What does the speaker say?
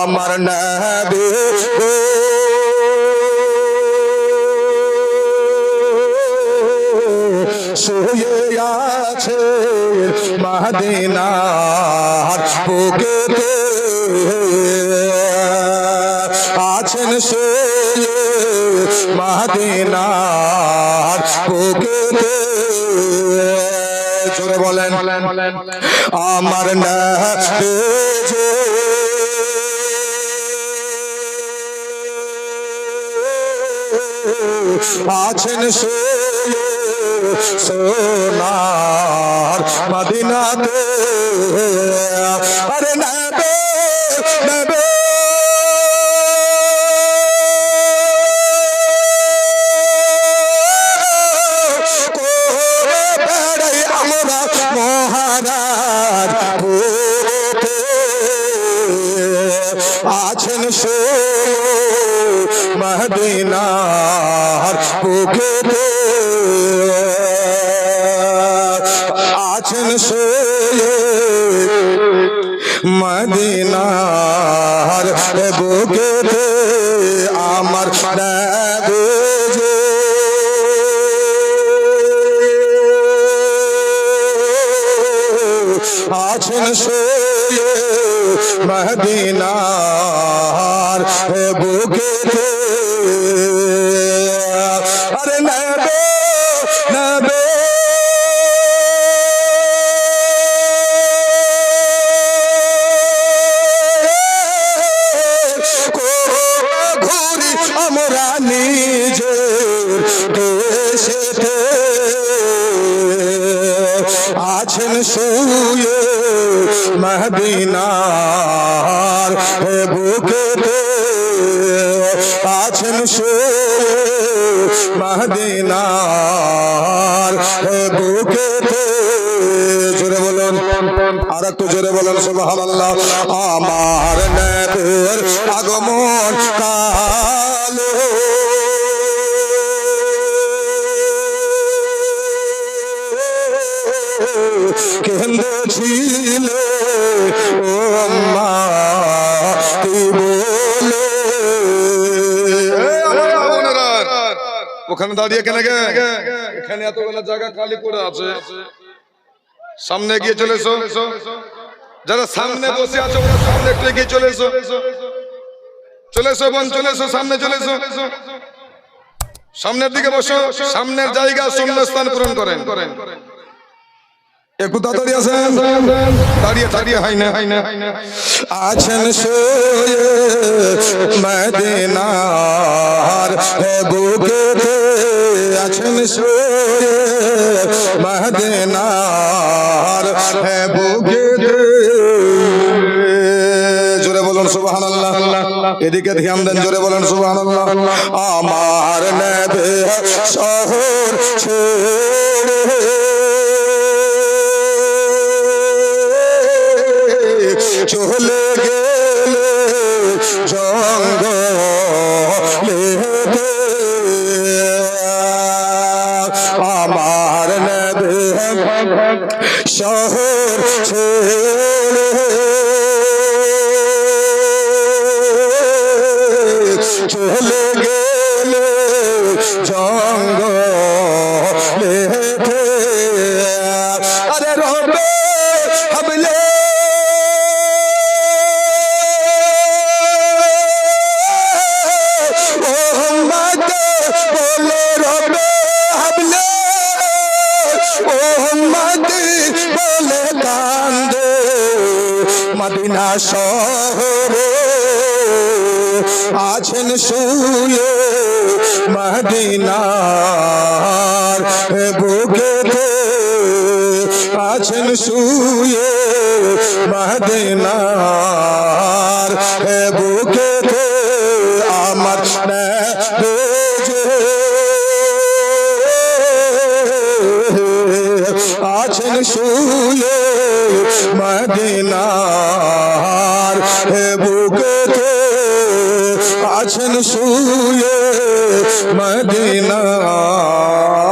আমার নবী। শুয়ে আছে মদিনার বুকেতে আছেন শুয়ে মদিনার বুকেতে জোরে বলেন। আমার নবী। আছেন সোনার মদিনাতে। আরে মদিনার বুকেতে আছেন সে মদিনার বুকেতে আমার আছেন শুয়ে মদিনার বুকেতে বুকেতে আছেন শুয়ে মদিনার বুকেতে জোরে বলুন, আর একটু জোরে বলুন, সুবহানাল্লাহ। আমার নবীর আগমন কালো। কেন্দ্রে ছিলে ও মা ওখানে দাঁড়িয়ে কেন এখানে এতগুলো জায়গা খালি করে আছে। সামনে গিয়ে চলে এসো। যারা সামনে বসে আছো সামনে একটু এগিয়ে চলে এসো। চলে এসো বোন, চলে এসো, সামনে চলে এসো। সামনের দিকে বসো। সামনের জায়গা শূন্য স্থান পূরণ করেন। একটু তাড়াতাড়ি আসেন। দাঁড়িয়ে দাঁড়িয়ে হয় না হয় না আছেন শুয়ে মদিনার বুকেতে আছেন শুয়ে মদিনার বুকেতে জোরে বলুন সুবহানাল্লাহ। এদিকে ধ্যান দেন, জোরে বলেন সুবহানাল্লাহ। আমার নেবে শহর চলে গেলে জঙ্গলেতে শহর ছেড়ে চলে গেলে মোহাম্মদ বলে রবে হাবলে। মোহাম্মদ বলে কান্দে মদিনা শহরে। আছেন শুয়ে মদিনার বুকেতে। আছেন শুয়ে মদিনার আছেন মদিনার হে বুকেতে আছেন শুয়ে মদিনার।